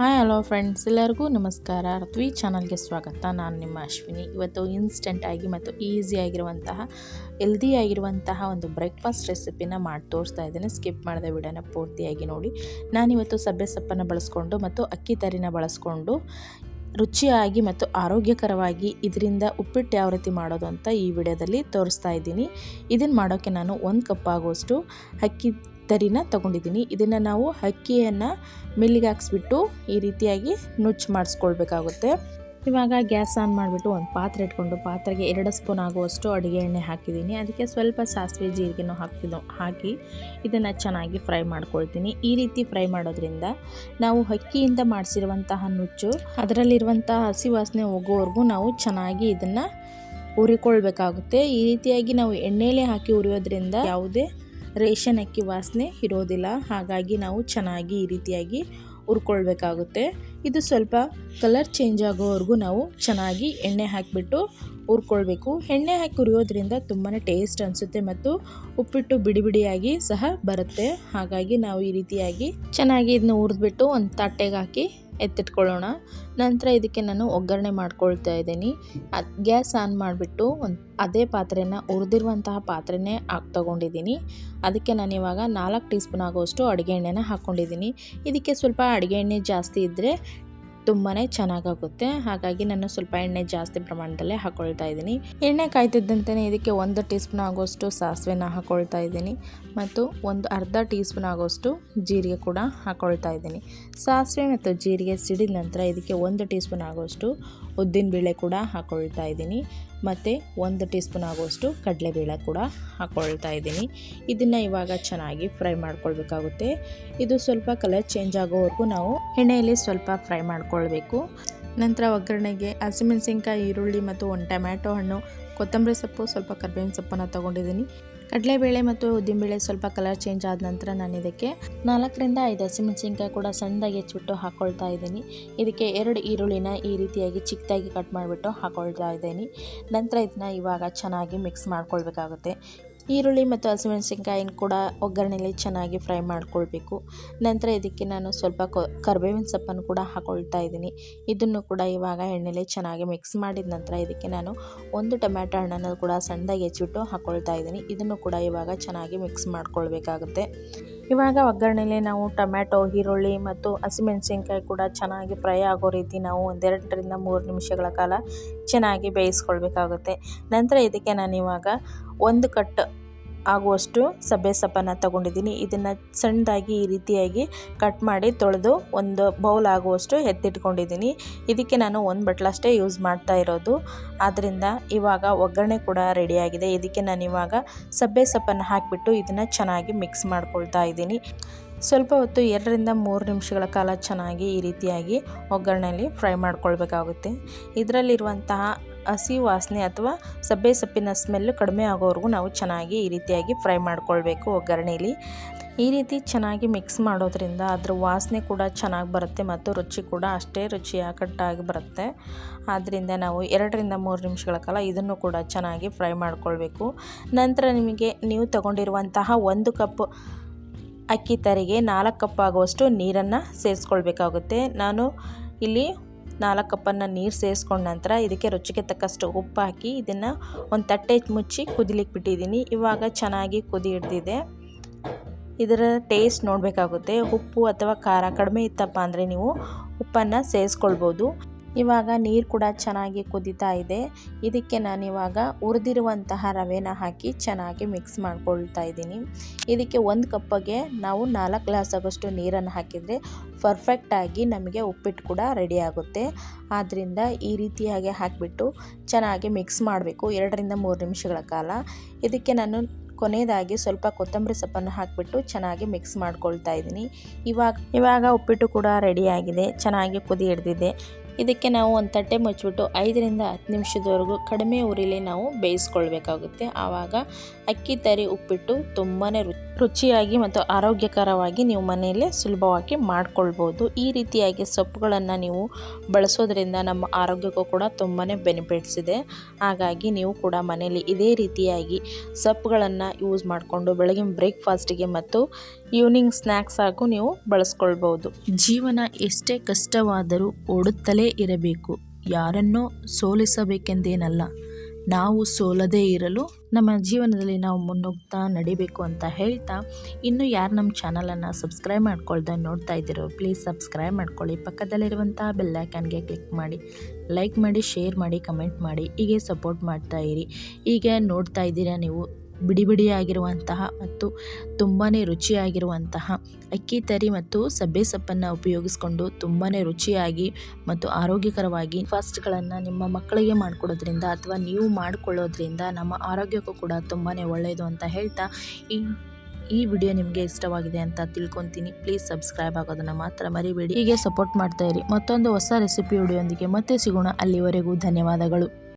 Hi hello friends ಎಲ್ಲರಿಗೂ ನಮಸ್ಕಾರ. ರತ್ವಿ ಚಾನಲ್ಗೆ ಸ್ವಾಗತ. ನಾನು ನಿಮ್ಮ ಅಶ್ವಿನಿ. ಇವತ್ತು ಇನ್ಸ್ಟೆಂಟಾಗಿ ಮತ್ತು ಈಸಿ ಆಗಿರುವಂತಹ ಹೆಲ್ದಿ ಆಗಿರುವಂತಹ ಒಂದು ಬ್ರೇಕ್ಫಾಸ್ಟ್ ರೆಸಿಪಿನ ಮಾಡಿ ತೋರಿಸ್ತಾ ಇದ್ದೇನೆ. ಸ್ಕಿಪ್ ಮಾಡಿದ ವಿಡಿಯೋನ ಪೂರ್ತಿಯಾಗಿ ನೋಡಿ. ನಾನಿವತ್ತು ಸಬ್ಬೆ ಸೊಪ್ಪನ್ನು ಬಳಸ್ಕೊಂಡು ಮತ್ತು ಅಕ್ಕಿ ತರಿನ ಬಳಸ್ಕೊಂಡು ರುಚಿಯಾಗಿ ಮತ್ತು ಆರೋಗ್ಯಕರವಾಗಿ ಇದರಿಂದ ಉಪ್ಪಿಟ್ಟು ಯಾವ ರೀತಿ ಮಾಡೋದು ಅಂತ ಈ ವಿಡಿಯೋದಲ್ಲಿ ತೋರಿಸ್ತಾ ಇದ್ದೀನಿ. ಇದನ್ನು ಮಾಡೋಕ್ಕೆ ನಾನು ಒಂದು ಕಪ್ ಆಗೋಷ್ಟು ಅಕ್ಕಿ ತರಿನ ತಗೊಂಡಿದ್ದೀನಿ. ಇದನ್ನು ನಾವು ಅಕ್ಕಿಯನ್ನು ಮಿಲ್ಲಿಗೆ ಹಾಕ್ಸ್ಬಿಟ್ಟು ಈ ರೀತಿಯಾಗಿ ನುಚ್ಚು ಮಾಡಿಸ್ಕೊಳ್ಬೇಕಾಗುತ್ತೆ. ಇವಾಗ ಗ್ಯಾಸ್ ಆನ್ ಮಾಡಿಬಿಟ್ಟು ಒಂದು ಪಾತ್ರೆ ಇಟ್ಕೊಂಡು ಪಾತ್ರೆಗೆ ಎರಡು ಸ್ಪೂನ್ ಆಗುವಷ್ಟು ಅಡುಗೆ ಎಣ್ಣೆ ಹಾಕಿದ್ದೀನಿ. ಅದಕ್ಕೆ ಸ್ವಲ್ಪ ಸಾಸಿವೆ ಜೀರಿಗೆನೂ ಹಾಕ್ತಿದ್ದು ಹಾಕಿ ಇದನ್ನು ಚೆನ್ನಾಗಿ ಫ್ರೈ ಮಾಡ್ಕೊಳ್ತೀನಿ. ಈ ರೀತಿ ಫ್ರೈ ಮಾಡೋದ್ರಿಂದ ನಾವು ಅಕ್ಕಿಯಿಂದ ಮಾಡಿಸಿರುವಂತಹ ನುಚ್ಚು, ಅದರಲ್ಲಿರುವಂತಹ ಹಸಿ ವಾಸನೆ ಹೋಗೋವರೆಗೂ ನಾವು ಚೆನ್ನಾಗಿ ಇದನ್ನು ಉರಿಕೊಳ್ಬೇಕಾಗುತ್ತೆ. ಈ ರೀತಿಯಾಗಿ ನಾವು ಎಣ್ಣೆಯಲ್ಲೇ ಹಾಕಿ ಹುರಿಯೋದ್ರಿಂದ ಯಾವುದೇ ರೇಷನ್ ಅಕ್ಕಿ ವಾಸನೆ ಇರೋದಿಲ್ಲ. ಹಾಗಾಗಿ ನಾವು ಚೆನ್ನಾಗಿ ಈ ರೀತಿಯಾಗಿ ಹುರ್ಕೊಳ್ಬೇಕಾಗುತ್ತೆ. ಇದು ಸ್ವಲ್ಪ ಕಲರ್ ಚೇಂಜ್ ಆಗೋವರೆಗೂ ನಾವು ಚೆನ್ನಾಗಿ ಎಣ್ಣೆ ಹಾಕಿಬಿಟ್ಟು ಹುರ್ಕೊಳ್ಬೇಕು. ಎಣ್ಣೆ ಹಾಕಿ ಹುರಿಯೋದ್ರಿಂದ ತುಂಬಾ ಟೇಸ್ಟ್ ಅನಿಸುತ್ತೆ ಮತ್ತು ಉಪ್ಪಿಟ್ಟು ಬಿಡಿ ಬಿಡಿಯಾಗಿ ಸಹ ಬರುತ್ತೆ. ಹಾಗಾಗಿ ನಾವು ಈ ರೀತಿಯಾಗಿ ಚೆನ್ನಾಗಿ ಇದನ್ನ ಹುರಿದ್ಬಿಟ್ಟು ಒಂದು ತಟ್ಟೆಗೆ ಹಾಕಿ ಎತ್ತಿಟ್ಕೊಳ್ಳೋಣ. ನಂತರ ಇದಕ್ಕೆ ನಾನು ಒಗ್ಗರಣೆ ಮಾಡ್ಕೊಳ್ತಾ ಇದ್ದೀನಿ. ಗ್ಯಾಸ್ ಆನ್ ಮಾಡಿಬಿಟ್ಟು ಒಂದು ಅದೇ ಪಾತ್ರೆನ ಉರಿದಿರುವಂತಹ ಪಾತ್ರೆನೇ ಹಾಕಿ ತೊಗೊಂಡಿದ್ದೀನಿ. ಅದಕ್ಕೆ ನಾನು ಇವಾಗ ನಾಲ್ಕು ಟೀ ಸ್ಪೂನ್ ಆಗೋಷ್ಟು ಅಡುಗೆ ಎಣ್ಣೆನ ಹಾಕ್ಕೊಂಡಿದ್ದೀನಿ ಇದಕ್ಕೆ ಸ್ವಲ್ಪ ಅಡುಗೆ ಎಣ್ಣೆ ಜಾಸ್ತಿ ಇದ್ದರೆ ತುಂಬಾ ಚೆನ್ನಾಗಾಗುತ್ತೆ. ಹಾಗಾಗಿ ನಾನು ಸ್ವಲ್ಪ ಎಣ್ಣೆ ಜಾಸ್ತಿ ಪ್ರಮಾಣದಲ್ಲೇ ಹಾಕೊಳ್ತಾ ಇದ್ದೀನಿ. ಎಣ್ಣೆ ಕಾಯ್ತಿದ್ದಂತೆಯೇ ಇದಕ್ಕೆ ಒಂದು ಟೀ ಸ್ಪೂನ್ ಆಗೋಷ್ಟು ಸಾಸಿವೆನ ಹಾಕೊಳ್ತಾ ಇದ್ದೀನಿ. ಮತ್ತು ಒಂದು ಅರ್ಧ ಟೀ ಸ್ಪೂನ್ ಆಗೋಷ್ಟು ಜೀರಿಗೆ ಕೂಡ ಹಾಕೊಳ್ತಾ ಇದ್ದೀನಿ. ಸಾಸಿವೆ ಮತ್ತು ಜೀರಿಗೆ ಸಿಡಿದ ನಂತರ ಇದಕ್ಕೆ ಒಂದು ಟೀ ಸ್ಪೂನ್ ಆಗೋಷ್ಟು ಉದ್ದಿನಬೇಳೆ ಕೂಡ ಹಾಕೊಳ್ತಾ ಇದ್ದೀನಿ. ಮತ್ತು ಒಂದು ಟೀ ಸ್ಪೂನ್ ಕಡಲೆಬೇಳೆ ಕೂಡ ಹಾಕ್ಕೊಳ್ತಾ ಇದ್ದೀನಿ. ಇದನ್ನು ಇವಾಗ ಚೆನ್ನಾಗಿ ಫ್ರೈ ಮಾಡ್ಕೊಳ್ಬೇಕಾಗುತ್ತೆ. ಇದು ಸ್ವಲ್ಪ ಕಲರ್ ಚೇಂಜ್ ಆಗೋವರೆಗೂ ನಾವು ಎಣ್ಣೆಯಲ್ಲಿ ಸ್ವಲ್ಪ ಫ್ರೈ ಮಾಡ್ಕೊಳ್ಬೇಕು. ನಂತರ ಒಗ್ಗರಣೆಗೆ ಹಸಿಮೆಣಸಿನ್ಕಾಯಿ, ಈರುಳ್ಳಿ ಮತ್ತು ಒಂದು ಟೊಮ್ಯಾಟೊ ಹಣ್ಣು, ಕೊತ್ತಂಬರಿ ಸೊಪ್ಪು, ಸ್ವಲ್ಪ ಕರ್ಬೇವಿನ ಸೊಪ್ಪನ್ನು ತೊಗೊಂಡಿದ್ದೀನಿ. ಕಡಲೆಬೇಳೆ ಮತ್ತು ಉದ್ದಿನಬೇಳೆ ಸ್ವಲ್ಪ ಕಲರ್ ಚೇಂಜ್ ಆದ ನಂತರ ನಾನು ಇದಕ್ಕೆ ನಾಲ್ಕರಿಂದ ಐದು ಹಸಿಮೆಣಸಿನ್ಕಾಯಿ ಕೂಡ ಸಣ್ಣದಾಗಿ ಹೆಚ್ಚಿಬಿಟ್ಟು ಹಾಕ್ಕೊಳ್ತಾ ಇದ್ದೀನಿ. ಇದಕ್ಕೆ ಎರಡು ಈರುಳ್ಳಿನ ಈ ರೀತಿಯಾಗಿ ಚಿಕ್ಕದಾಗಿ ಕಟ್ ಮಾಡಿಬಿಟ್ಟು ಹಾಕ್ಕೊಳ್ತಾ ಇದ್ದೀನಿ. ನಂತರ ಇದನ್ನ ಇವಾಗ ಚೆನ್ನಾಗಿ ಮಿಕ್ಸ್ ಮಾಡ್ಕೊಳ್ಬೇಕಾಗುತ್ತೆ. ಈರುಳ್ಳಿ ಮತ್ತು ಹಸಿಮೆಣಸಿನ್ಕಾಯಿನ ಕೂಡ ಒಗ್ಗರಣೆಯಲ್ಲಿ ಚೆನ್ನಾಗಿ ಫ್ರೈ ಮಾಡ್ಕೊಳ್ಬೇಕು. ನಂತರ ಇದಕ್ಕೆ ನಾನು ಸ್ವಲ್ಪ ಕರ್ಬೇವಿನ ಸೊಪ್ಪನ್ನು ಕೂಡ ಹಾಕ್ಕೊಳ್ತಾ ಇದ್ದೀನಿ. ಇದನ್ನು ಕೂಡ ಇವಾಗ ಎಣ್ಣೆಲಿ ಚೆನ್ನಾಗಿ ಮಿಕ್ಸ್ ಮಾಡಿದ ನಂತರ ಇದಕ್ಕೆ ನಾನು ಒಂದು ಟೊಮ್ಯಾಟೊ ಹಣ್ಣನ್ನು ಕೂಡ ಸಣ್ಣದಾಗಿ ಹೆಚ್ಚಿಟ್ಟು ಹಾಕ್ಕೊಳ್ತಾ ಇದ್ದೀನಿ. ಇದನ್ನು ಕೂಡ ಇವಾಗ ಚೆನ್ನಾಗಿ ಮಿಕ್ಸ್ ಮಾಡ್ಕೊಳ್ಬೇಕಾಗುತ್ತೆ. ಇವಾಗ ಒಗ್ಗರಣೆಲಿ ನಾವು ಟೊಮ್ಯಾಟೊ, ಈರುಳ್ಳಿ ಮತ್ತು ಹಸಿಮೆಣಸಿನ್ಕಾಯಿ ಕೂಡ ಚೆನ್ನಾಗಿ ಫ್ರೈ ಆಗೋ ರೀತಿ ನಾವು ಒಂದೆರಡರಿಂದ ಮೂರು ನಿಮಿಷಗಳ ಕಾಲ ಚೆನ್ನಾಗಿ ಬೇಯಿಸ್ಕೊಳ್ಬೇಕಾಗುತ್ತೆ. ನಂತರ ಇದಕ್ಕೆ ನಾನು ಇವಾಗ ಒಂದು ಕಟ್ ಆಗುವಷ್ಟು ಸಬ್ಬೆ ಸೊಪ್ಪನ್ನು ತಗೊಂಡಿದ್ದೀನಿ. ಇದನ್ನು ಸಣ್ಣದಾಗಿ ಈ ರೀತಿಯಾಗಿ ಕಟ್ ಮಾಡಿ ತೊಳೆದು ಒಂದು ಬೌಲ್ ಆಗುವಷ್ಟು ಎತ್ತಿಟ್ಕೊಂಡಿದ್ದೀನಿ. ಇದಕ್ಕೆ ನಾನು ಒಂದು ಬಟ್ಲಷ್ಟೇ ಯೂಸ್ ಮಾಡ್ತಾ ಇರೋದು. ಆದ್ದರಿಂದ ಇವಾಗ ಒಗ್ಗರಣೆ ಕೂಡ ರೆಡಿಯಾಗಿದೆ. ಇದಕ್ಕೆ ನಾನು ಇವಾಗ ಸಬ್ಬೆ ಸೊಪ್ಪನ್ನು ಹಾಕಿಬಿಟ್ಟು ಇದನ್ನು ಚೆನ್ನಾಗಿ ಮಿಕ್ಸ್ ಮಾಡ್ಕೊಳ್ತಾ ಇದ್ದೀನಿ. ಸ್ವಲ್ಪ ಹೊತ್ತು ಎರಡರಿಂದ ಮೂರು ನಿಮಿಷಗಳ ಕಾಲ ಚೆನ್ನಾಗಿ ಈ ರೀತಿಯಾಗಿ ಒಗ್ಗರಣೆಯಲ್ಲಿ ಫ್ರೈ ಮಾಡ್ಕೊಳ್ಬೇಕಾಗುತ್ತೆ. ಇದರಲ್ಲಿರುವಂತಹ ಹಸಿ ವಾಸನೆ ಅಥವಾ ಸಬ್ಬೆ ಸೊಪ್ಪಿನ ಸ್ಮೆಲ್ಲು ಕಡಿಮೆ ಆಗೋವರೆಗೂ ನಾವು ಚೆನ್ನಾಗಿ ಈ ರೀತಿಯಾಗಿ ಫ್ರೈ ಮಾಡ್ಕೊಳ್ಬೇಕು ಒಗ್ಗರಣೆಯಲ್ಲಿ ಈ ರೀತಿ ಚೆನ್ನಾಗಿ ಮಿಕ್ಸ್ ಮಾಡೋದ್ರಿಂದ ಅದ್ರ ವಾಸನೆ ಕೂಡ ಚೆನ್ನಾಗಿ ಬರುತ್ತೆ ಮತ್ತು ರುಚಿ ಕೂಡ ಅಷ್ಟೇ ರುಚಿಯಾಗಿ ಬರುತ್ತೆ. ಆದ್ದರಿಂದ ನಾವು ಎರಡರಿಂದ ಮೂರು ನಿಮಿಷಗಳ ಕಾಲ ಇದನ್ನು ಕೂಡ ಚೆನ್ನಾಗಿ ಫ್ರೈ ಮಾಡ್ಕೊಳ್ಬೇಕು. ನಂತರ ನಿಮಗೆ ನೀವು ತಗೊಂಡಿರುವಂತಹ ಒಂದು ಕಪ್ ಅಕ್ಕಿ ತರಿಗೆ ನಾಲ್ಕು ಕಪ್ ಆಗುವಷ್ಟು ನೀರನ್ನು ಸೇರಿಸ್ಕೊಳ್ಬೇಕಾಗುತ್ತೆ. ನಾನು ಇಲ್ಲಿ ನಾಲ್ಕು ಕಪ್ಪನ್ನು ನೀರು ಸೇರಿಸ್ಕೊಂಡ ನಂತರ ಇದಕ್ಕೆ ರುಚಿಗೆ ತಕ್ಕಷ್ಟು ಉಪ್ಪು ಹಾಕಿ ಇದನ್ನು ಒಂದು ತಟ್ಟೆ ಮುಚ್ಚಿ ಕುದಿಲಿಕ್ಕೆ ಬಿಟ್ಟಿದ್ದೀನಿ. ಇವಾಗ ಚೆನ್ನಾಗಿ ಕುದಿ ಹಿಡ್ದಿದೆ. ಇದರ ಟೇಸ್ಟ್ ನೋಡಬೇಕಾಗುತ್ತೆ. ಉಪ್ಪು ಅಥವಾ ಖಾರ ಕಡಿಮೆ ಇತ್ತಪ್ಪ ಅಂದರೆ ನೀವು ಉಪ್ಪನ್ನು ಸೇರಿಸ್ಕೊಳ್ಬೋದು. ಇವಾಗ ನೀರು ಕೂಡ ಚೆನ್ನಾಗಿ ಕುದೀತಾ ಇದೆ. ಇದಕ್ಕೆ ನಾನು ಇವಾಗ ಹುರಿದಿರುವಂತಹ ರವೆನ ಹಾಕಿ ಚೆನ್ನಾಗಿ ಮಿಕ್ಸ್ ಮಾಡ್ಕೊಳ್ತಾ ಇದ್ದೀನಿ. ಇದಕ್ಕೆ ಒಂದು ಕಪ್ಪಗೆ ನಾವು ನಾಲ್ಕು ಗ್ಲಾಸ್ ಆಗೋಷ್ಟು ನೀರನ್ನು ಹಾಕಿದರೆ ಪರ್ಫೆಕ್ಟಾಗಿ ನಮಗೆ ಉಪ್ಪಿಟ್ಟು ಕೂಡ ರೆಡಿ ಆಗುತ್ತೆ. ಆದ್ದರಿಂದ ಈ ರೀತಿಯಾಗಿ ಹಾಕಿಬಿಟ್ಟು ಚೆನ್ನಾಗಿ ಮಿಕ್ಸ್ ಮಾಡಬೇಕು ಎರಡರಿಂದ ಮೂರು ನಿಮಿಷಗಳ ಕಾಲ. ಇದಕ್ಕೆ ನಾನು ಕೊನೆಯದಾಗಿ ಸ್ವಲ್ಪ ಕೊತ್ತಂಬರಿ ಸೊಪ್ಪನ್ನು ಹಾಕಿಬಿಟ್ಟು ಚೆನ್ನಾಗಿ ಮಿಕ್ಸ್ ಮಾಡ್ಕೊಳ್ತಾ ಇದ್ದೀನಿ. ಇವಾಗ ಇವಾಗ ಉಪ್ಪಿಟ್ಟು ಕೂಡ ರೆಡಿಯಾಗಿದೆ ಚೆನ್ನಾಗಿ ಕುದಿ ಹಿಡ್ದಿದೆ. ಇದಕ್ಕೆ ನಾವು ಒಂದು ತಟ್ಟೆ ಮುಚ್ಚಿಬಿಟ್ಟು ಐದರಿಂದ ಹತ್ತು ನಿಮಿಷದವರೆಗೂ ಕಡಿಮೆ ಉರಿಲಿ ನಾವು ಬೇಯಿಸ್ಕೊಳ್ಬೇಕಾಗುತ್ತೆ. ಆವಾಗ ಅಕ್ಕಿ ತರಿ ಉಪ್ಪಿಟ್ಟು ತುಂಬಾ ರುಚಿಯಾಗಿ ಮತ್ತು ಆರೋಗ್ಯಕರವಾಗಿ ನೀವು ಮನೆಯಲ್ಲೇ ಸುಲಭವಾಗಿ ಮಾಡ್ಕೊಳ್ಬೋದು. ಈ ರೀತಿಯಾಗಿ ಸೊಪ್ಪುಗಳನ್ನು ನೀವು ಬಳಸೋದ್ರಿಂದ ನಮ್ಮ ಆರೋಗ್ಯಕ್ಕೂ ಕೂಡ ತುಂಬಾ ಬೆನಿಫಿಟ್ಸ್ ಇದೆ. ಹಾಗಾಗಿ ನೀವು ಕೂಡ ಮನೆಯಲ್ಲಿ ಇದೇ ರೀತಿಯಾಗಿ ಸೊಪ್ಪುಗಳನ್ನು ಯೂಸ್ ಮಾಡಿಕೊಂಡು ಬೆಳಗಿನ ಬ್ರೇಕ್ಫಾಸ್ಟಿಗೆ ಮತ್ತು ಈವ್ನಿಂಗ್ ಸ್ನ್ಯಾಕ್ಸ್ ಆಗು ನೀವು ಬಳಸ್ಕೊಳ್ಬೋದು. ಜೀವನ ಎಷ್ಟೇ ಕಷ್ಟವಾದರೂ ಓಡುತ್ತಲೇ ಇರಬೇಕು. ಯಾರನ್ನೋ ಸೋಲಿಸಬೇಕೆಂದೇನಲ್ಲ. ನಾವು ಸೋಲದೇ ಇರಲು ನಮ್ಮ ಜೀವನದಲ್ಲಿ ನಾವು ಮುನ್ನುಗ್ತಾ ನಡಿಬೇಕು ಅಂತ ಹೇಳ್ತಾ, ಇನ್ನು ಯಾರು ನಮ್ಮ ಚಾನಲನ್ನು ಸಬ್ಸ್ಕ್ರೈಬ್ ಮಾಡ್ಕೊಳ್ದೆ ನೋಡ್ತಾ ಇದ್ದೀರೋ, ಪ್ಲೀಸ್ ಸಬ್ಸ್ಕ್ರೈಬ್ ಮಾಡ್ಕೊಳ್ಳಿ. ಪಕ್ಕದಲ್ಲಿರುವಂಥ ಬೆಲ್ಲೈಕನ್ಗೆ ಕ್ಲಿಕ್ ಮಾಡಿ, ಲೈಕ್ ಮಾಡಿ, ಶೇರ್ ಮಾಡಿ, ಕಮೆಂಟ್ ಮಾಡಿ, ಹೀಗೆ ಸಪೋರ್ಟ್ ಮಾಡ್ತಾ ಇರಿ. ಹೀಗೆ ನೋಡ್ತಾ ಇದ್ದೀರಾ ನೀವು ಬಿಡಿ ಬಿಡಿಯಾಗಿರುವಂತಹ ಮತ್ತು ತುಂಬಾ ರುಚಿಯಾಗಿರುವಂತಹ ಅಕ್ಕಿ, ತರಿ ಮತ್ತು ಸಬ್ಬೆ ಸೊಪ್ಪನ್ನು ಉಪಯೋಗಿಸಿಕೊಂಡು ತುಂಬಾ ರುಚಿಯಾಗಿ ಮತ್ತು ಆರೋಗ್ಯಕರವಾಗಿ ಫಾಸ್ಟ್ಗಳನ್ನು ನಿಮ್ಮ ಮಕ್ಕಳಿಗೆ ಮಾಡಿಕೊಡೋದ್ರಿಂದ ಅಥವಾ ನೀವು ಮಾಡಿಕೊಳ್ಳೋದ್ರಿಂದ ನಮ್ಮ ಆರೋಗ್ಯಕ್ಕೂ ಕೂಡ ತುಂಬಾ ಒಳ್ಳೆಯದು ಅಂತ ಹೇಳ್ತಾ ಈ ಈ ವಿಡಿಯೋ ನಿಮಗೆ ಇಷ್ಟವಾಗಿದೆ ಅಂತ ತಿಳ್ಕೊತೀನಿ. ಪ್ಲೀಸ್ ಸಬ್ಸ್ಕ್ರೈಬ್ ಆಗೋದನ್ನು ಮಾತ್ರ ಮರಿಬೇಡಿ. ಹೀಗೆ ಸಪೋರ್ಟ್ ಮಾಡ್ತಾ ಇರಿ. ಮತ್ತೊಂದು ಹೊಸ ರೆಸಿಪಿ ವಿಡಿಯೋಂದಿಗೆ ಮತ್ತೆ ಸಿಗೋಣ. ಅಲ್ಲಿವರೆಗೂ ಧನ್ಯವಾದಗಳು.